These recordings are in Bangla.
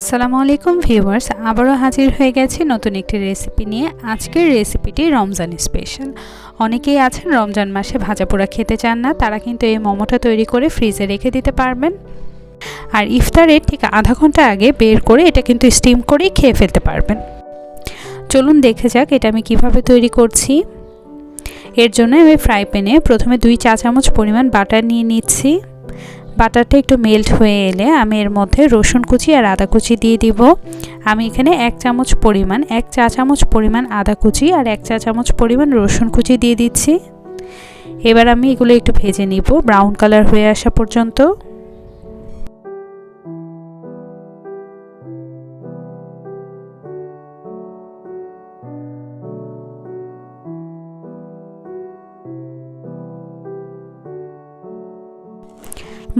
আসসালামু আলাইকুম ভিউয়ার্স, আবারও হাজির হয়ে গেছি নতুন একটি রেসিপি নিয়ে। আজকের রেসিপিটি রমজান স্পেশাল অনেকেই আছেন রমজান মাসে ভাজা পোড়া খেতে চান না, তারা কিন্তু এই মোমোটা তৈরি করে ফ্রিজে রেখে দিতে পারবেন। আর ইফতারের ঠিক আধা ঘণ্টা আগে বের করে এটা কিন্তু স্টিম করেই খেয়ে ফেলতে পারবেন। চলুন দেখে যাক এটা আমি কীভাবে তৈরি করছি। এর জন্য আমি ফ্রাই প্যানে প্রথমে দুই চা চামচ পরিমাণ বাটার নিয়ে নিচ্ছি। বাটারটা একটু মেল্ট হয়ে এলে আমি এর মধ্যে রসুন কুচি আর আদা কুচি দিয়ে দিব। আমি এখানে এক চামচ পরিমাণ, এক চা চামচ পরিমাণ আদা কুচি আর এক চা চামচ পরিমাণ রসুন কুচি দিয়ে দিচ্ছি। এবার আমি এগুলো একটু ভেজে নিব ব্রাউন কালার হয়ে আসা পর্যন্ত।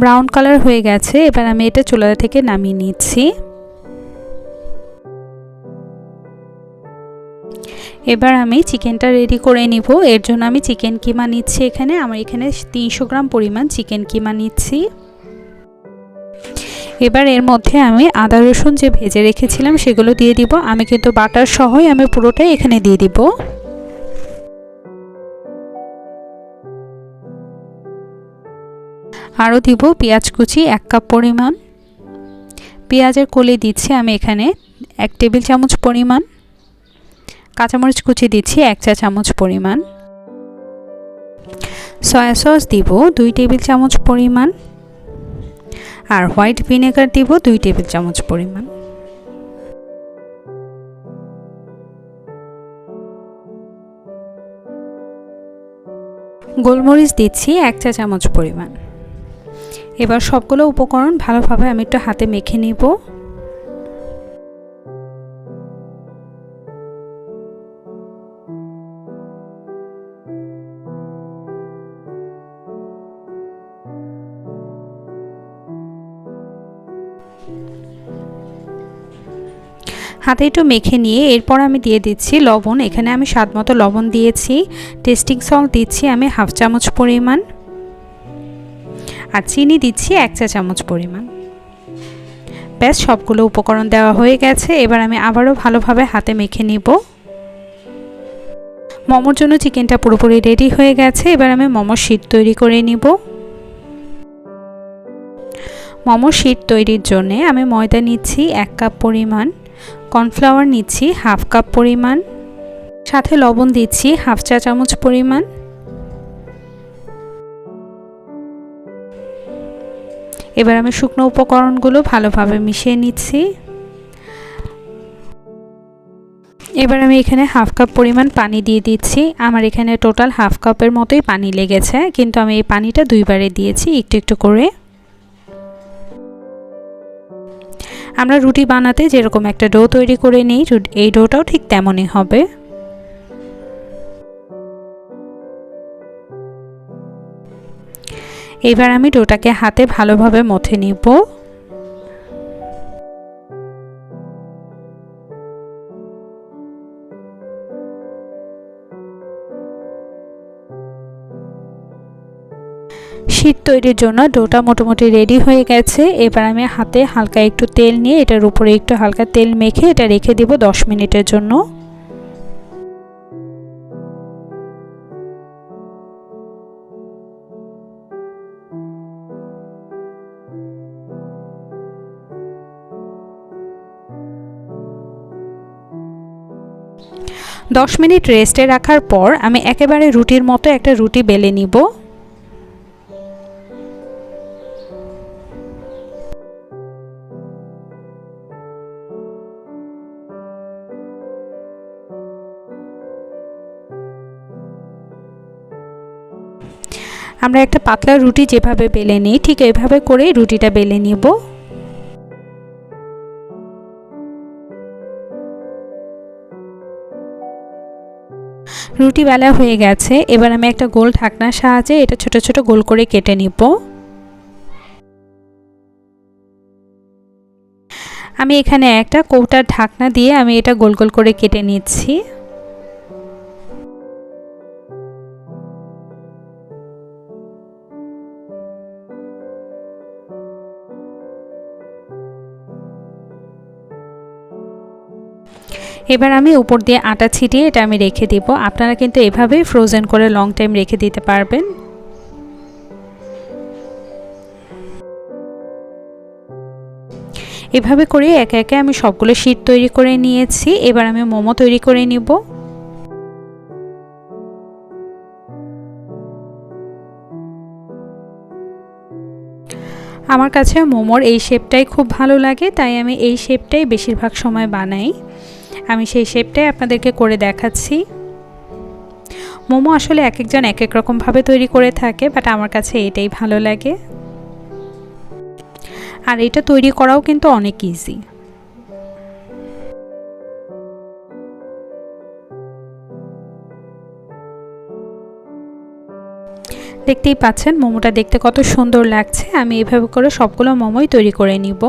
ব্রাউন কালার হয়ে গেছে, এবার আমি এটা চুলা থেকে নামিয়ে নিচ্ছি। এবার আমি চিকেনটা রেডি করে নিব। এর জন্য আমি চিকেন কিমা নিচ্ছি এখানে। আমার এখানে তিনশো গ্রাম পরিমাণ চিকেন কিমা নিচ্ছি। এবার এর মধ্যে আমি আদা রসুন যে ভেজে রেখেছিলাম, সেগুলো দিয়ে দিব। আমি কিন্তু বাটার সহই আমি পুরোটাই এখানে দিয়ে দিব। আরও দিব পেঁয়াজ কুচি, এক কাপ পরিমাণ। পেঁয়াজের কলি দিচ্ছি আমি এখানে এক টেবিল চামচ পরিমাণ। কাঁচামরিচ কুচি দিচ্ছি এক চা চামচ পরিমাণ। সয়া সস দিব দুই টেবিল চামচ পরিমাণ। আর হোয়াইট ভিনেগার দিব দুই টেবিল চামচ পরিমাণ। গোলমরিচ দিচ্ছি এক চা চামচ পরিমাণ। এবার সবগুলো উপকরণ ভালোভাবে আমি একটু হাতে মেখে নিব। হাতে একটু মেখে নিয়ে এরপর আমি দিয়ে দিচ্ছি লবণ। এখানে আমি স্বাদ মতো লবণ দিয়েছি। টেস্টিং সল্ট দিচ্ছি আমি হাফ চামচ পরিমাণ। আর চিনি দিচ্ছি এক চা চামচ পরিমাণ। ব্যাস, সবগুলো উপকরণ দেওয়া হয়ে গেছে। এবার আমি আবারও ভালোভাবে হাতে মেখে নিব। মোমোর জন্য চিকেনটা পুরোপুরি রেডি হয়ে গেছে। এবার আমি মোমোর শীট তৈরি করে নিব। মোমোর শীট তৈরির জন্য আমি ময়দা নিচ্ছি এক কাপ পরিমাণ, কর্নফ্লাওয়ার নিচ্ছি হাফ কাপ পরিমাণ, সাথে লবণ দিচ্ছি হাফ চা চামচ পরিমাণ এবার আমি শুকনো উপকরণগুলো ভালোভাবে মিশিয়ে নিচ্ছি। এবার আমি এখানে হাফ কাপ পরিমাণ পানি দিয়ে দিচ্ছি। আমার এখানে টোটাল হাফ কাপের মতোই পানি লেগেছে, কিন্তু আমি এই পানিটা দুইবারে দিয়েছি একটু একটু করে। আমরা রুটি বানাতে যেরকম একটা ডো তৈরি করে নিই এই ডোটাও ঠিক তেমনই হবে। এবার আমি ডোটাকে হাতে ভালোভাবে মথে নিব। শীত তৈরির জন্য ডোটা মোটামুটি রেডি হয়ে গেছে। এবার আমি হাতে হালকা একটু তেল নিয়ে এটার উপরে একটু হালকা তেল মেখে এটা রেখে দিব দশ মিনিটের জন্য। দশ মিনিট রেস্টে রাখার পর আমি একেবারে রুটির মতো একটা রুটি বেলে নিব। আমরা একটা পাতলা রুটি যেভাবে বেলে নিই, ঠিক এভাবে করেই রুটিটা বেলে নিব। রুটি বেলা হয়ে গেছে। এবার আমি একটা গোল ঢাকনার সাহায্যে এটা ছোট ছোট গোল করে কেটে নিব। আমি এখানে একটা কৌটার ঢাকনা দিয়ে আমি এটা গোল গোল করে কেটে নিচ্ছি। এবার আমি উপর দিয়ে আটা ছিটিয়ে এটা আমি রেখে দিব। আপনারা কিন্তু এভাবেই ফ্রোজেন করে লং টাইম রেখে দিতে পারবেন। এভাবে করে একে একে আমি সবগুলো শীট তৈরি করে নিয়েছি। এবার আমি মোমো তৈরি করে নিব। আমার কাছে মোমোর এই শেপটাই খুব ভালো লাগে, তাই আমি এই শেপটাই বেশিরভাগ সময় বানাই। আমি সেই শেপটাই আপনাদেরকে করে দেখাচ্ছি। মোমো আসলে এক একজন এক এক রকমভাবে তৈরি করে থাকে বাট আমার কাছে এটাই ভালো লাগে। আর এটা তৈরি করাও কিন্তু অনেক ইজি দেখতেই পাচ্ছেন, মোমোটা দেখতে কত সুন্দর লাগছে। আমি এভাবে করে সবগুলো মোমোই তৈরি করে নিব।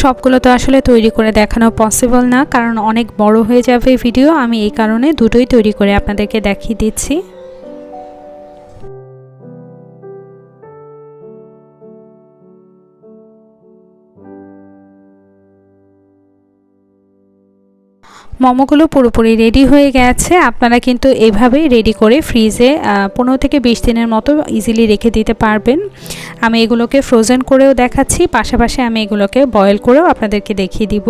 সবগুলো তো আসলে তৈরি করে দেখানো পসিবল না, কারণ অনেক বড় হয়ে যাবে ভিডিও আমি এই কারণে দুটোই তৈরি করে আপনাদেরকে দেখিয়ে দিচ্ছি। মোমোগুলো পুরোপুরি রেডি হয়ে গেছে। আপনারা কিন্তু এভাবেই রেডি করে ফ্রিজে পনেরো থেকে বিশ দিনের মতো ইজিলি রেখে দিতে পারবেন। আমি এগুলোকে ফ্রোজেন করেও দেখাচ্ছি, পাশাপাশি আমি এগুলোকে বয়েল করেও আপনাদেরকে দেখিয়ে দিব।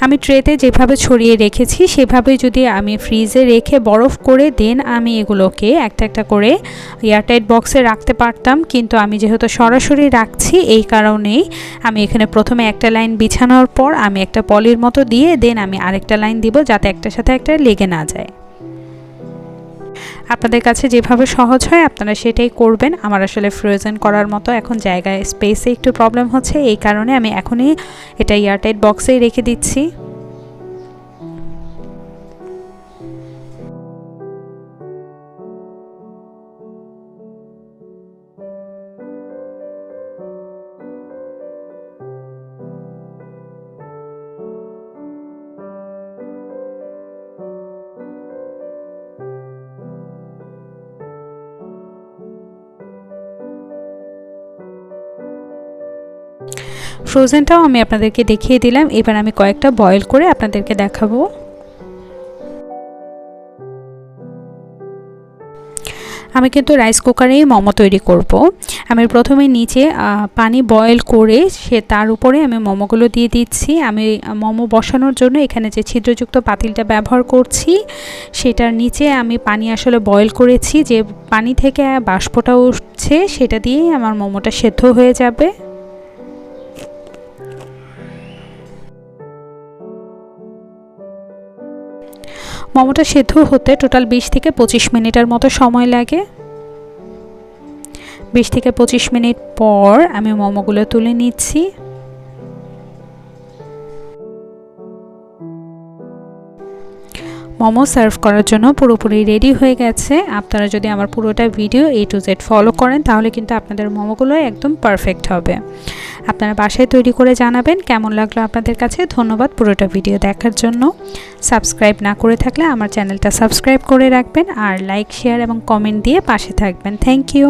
আমি ট্রেতে যেভাবে ছড়িয়ে রেখেছি, সেভাবে যদি আমি ফ্রিজে রেখে বরফ করে দেন, আমি এগুলোকে একটা একটা করে এয়ারটাইট বক্সে রাখতে পারতাম। কিন্তু আমি যেহেতু সরাসরি রাখছি, এই কারণেই আমি এখানে প্রথমে একটা লাইন বিছানোর পর আমি একটা পলির মতো দিয়ে, দেন আমি আরেকটা লাইন দিব যাতে একটা সাথে একটা লেগে না যায়। আপনাদের কাছে যেভাবে সহজ হয় আপনারা সেটাই করবেন। আমার আসলে ফ্রোজেন করার মতো এখন জায়গায় স্পেসে একটু প্রবলেম হচ্ছে। এই কারণে আমি এখনই এটা এয়ারটাইট বক্সেই রেখে দিচ্ছি। ফ্রোজেনটাও আমি আপনাদেরকে দেখিয়ে দিলাম। এবার আমি কয়েকটা বয়েল করে আপনাদেরকে দেখাবো। আমি কিন্তু রাইস কুকারেই মোমো তৈরি করব। আমি প্রথমে নিচে পানি বয়েল করে সে তার উপরে আমি মোমোগুলো দিয়ে দিচ্ছি। আমি মোমো বসানোর জন্য এখানে যে ছিদ্রযুক্ত পাতিলটা ব্যবহার করছি, সেটার নিচে আমি পানি আসলে বয়েল করেছি। যে পানি থেকে বাষ্পটা উঠছে, সেটা দিয়েই আমার মোমোটা সেদ্ধ হয়ে যাবে। মোমোটা সেদ্ধ হতে টোটাল বিশ থেকে পঁচিশ মিনিটের মতো সময় লাগে। বিশ থেকে পঁচিশ মিনিট পর আমি মোমোগুলো তুলে নিচ্ছি। মোমো সার্ভ করার জন্য পুরোপুরি রেডি হয়ে গেছে। আপনারা যদি আমার পুরোটা video A to Z follow করেন, তাহলে কিন্তু আপনাদের মোমোগুলো একদম পারফেক্ট হবে। আপনারা বাসায় তৈরি করে জানাবেন কেমন লাগল আপনাদের কাছে। ধন্যবাদ পুরোটা ভিডিও দেখার জন্য। সাবস্ক্রাইব না করে থাকলে আমার চ্যানেলটা সাবস্ক্রাইব করে রাখবেন আর লাইক, শেয়ার এবং কমেন্ট দিয়ে পাশে থাকবেন। Thank you.